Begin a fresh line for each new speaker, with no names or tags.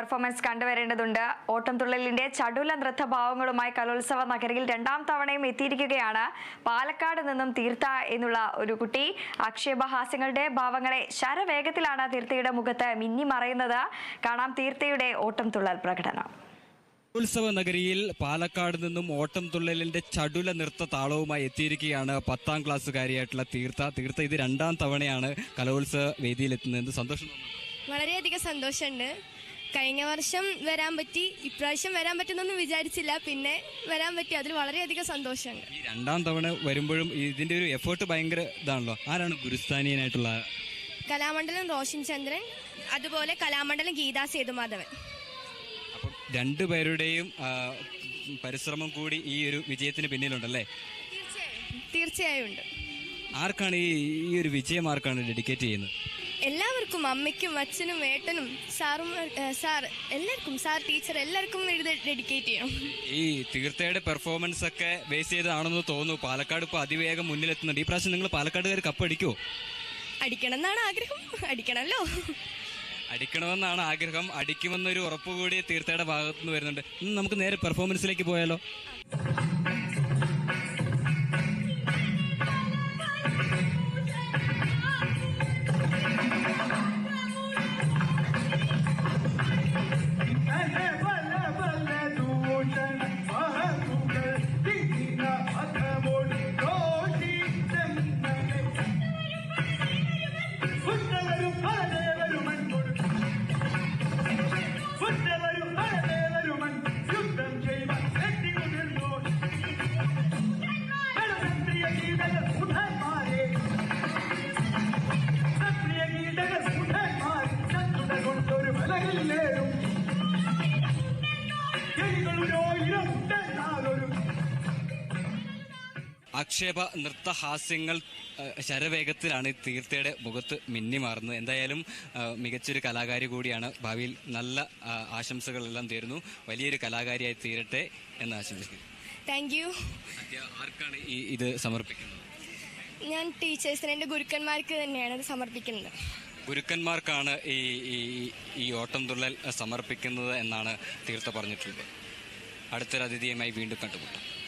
Performance കണ്ടുവരേണ്ടതുണ്ട്. ഓട്ടംതുള്ളലിന്റെ ചടുല നൃത്തഭാവങ്ങളുമായി കലോത്സവ നഗരിയിൽ രണ്ടാം തവണയും എത്തിയിരിക്കുകയാണ്. പാലക്കാട് നിന്നും തീർത്ത എന്നുള്ള ഒരു കുട്ടി. ആക്ഷേപഹാസ്യങ്ങളുടെ ഭാവങ്ങളെ ശരവേഗത്തിലാണ് തീർത്ഥയുടെ മുഖത്ത് മിന്നി മറയുന്നത്. കാണാം തീർത്ഥയുടെ ഓട്ടംതുള്ളൽ പ്രകടനം.
ഉത്സവ നഗരിയിൽ പാലക്കാട് നിന്നും ഓട്ടം തുള്ളലിന്റെ ചടുല നൃത്ത താളവുമായി എത്തിയിരിക്കുകയാണ് പത്താം ക്ലാസ്സുകാരിയായിട്ടുള്ള തീർത്ഥ തീർത്ഥ ഇത് രണ്ടാം തവണയാണ് കലോത്സവ വേദിയിലെത്തുന്നത്. സന്തോഷം. തോന്നുന്നു.
വളരെയധികം സന്തോഷമുണ്ട്. കഴിഞ്ഞ വർഷം വരാൻ പറ്റി ഇപ്രാവശ്യം വരാൻ പറ്റുന്നൊന്നും വിചാരിച്ചില്ല. പിന്നെ വരാൻ പറ്റി അതിൽ വളരെയധികം സന്തോഷമുണ്ട്.
ഈ രണ്ടാം തവണ വരുമ്പോഴും ഇതിന്റെ ഒരു എഫേർട്ട് ഭയങ്കര ഇതാണല്ലോ. ആരാണ് ഗുരുസ്ഥാനീയനായിട്ടുള്ള
കലാമണ്ഡലം റോഷൻ ചന്ദ്രൻ അതുപോലെ കലാമണ്ഡലം ഗീതാ സേതുമാധവൻ.
അപ്പം രണ്ടുപേരുടെയും ആ, പരിശ്രമം കൂടി ഈ ഒരു വിജയത്തിന് പിന്നിലുണ്ടല്ലേ?
തീർച്ചയായും. തീർച്ചയായും ഉണ്ട്.
ആർക്കാണ് ഈ ഈ ഒരു വിജയം ആർക്കാണ് ഡെഡിക്കേറ്റ് ചെയ്യുന്നത്?
എല്ലാവർക്കും അമ്മയ്ക്കും അച്ഛനും ഏട്ടനും സാറും സാർ എല്ലാവർക്കും സാർ ടീച്ചർ എല്ലാവർക്കും ഇത് ഡെഡിക്കേറ്റ് ചെയ്യണം.
ഈ തീർത്ഥയുടെ പെർഫോമൻസ് ഒക്കെ ബേസ് ചെയ്തതാണെന്ന് തോന്നുന്നു. പാലക്കാട് ഇപ്പോൾ അതിവേഗം മുന്നിലെത്തുന്നുണ്ട്. ഈ പ്രാവശ്യം നിങ്ങൾ പാലക്കാടുകാർ കപ്പടിക്കുമോ
അടിക്കണം എന്നാണ് ആഗ്രഹം. അടിക്കണമല്ലോ
അടിക്കണമെന്നാണ് ആഗ്രഹം. അടിക്കുമെന്നൊരു ഉറപ്പ് കൂടി തീർത്ഥയുടെ ഭാഗത്തുനിന്ന് വരുന്നുണ്ട്. നമുക്ക് നേരെ പെർഫോമൻസിലേക്ക് പോയാലോ? ആക്ഷേപ നൃത്തഹാസ്യങ്ങൾ ഹാസ്യങ്ങൾ ശരവേഗത്തിലാണ് ഈ തീർത്ഥയുടെ മുഖത്ത് മിന്നി മാറുന്നത്. എന്തായാലും മികച്ചൊരു കലാകാരി കൂടിയാണ് ഭാവിയിൽ നല്ല ആശംസകളെല്ലാം തീരുന്നു. വലിയൊരു കലാകാരിയായി തീരട്ടെ എന്ന് ആശംസിക്കുന്നു.
താങ്ക് യു
ആർക്കാണ് ഈ ഇത് സമർപ്പിക്കുന്നത്?
ഞാൻ ടീച്ചേഴ്സിന് എന്റെ ഗുരുക്കന്മാർക്ക് തന്നെയാണ് ഇത് സമർപ്പിക്കുന്നത്.
ഗുരുക്കന്മാർക്കാണ് ഈ ഈ ഈ ഓട്ടം തുള്ളൽ സമർപ്പിക്കുന്നത് എന്നാണ് തീർത്ഥ പറഞ്ഞിട്ടുള്ളത്. അടുത്തൊരു അതിഥിയുമായി വീണ്ടും കണ്ടുമുട്ടാം.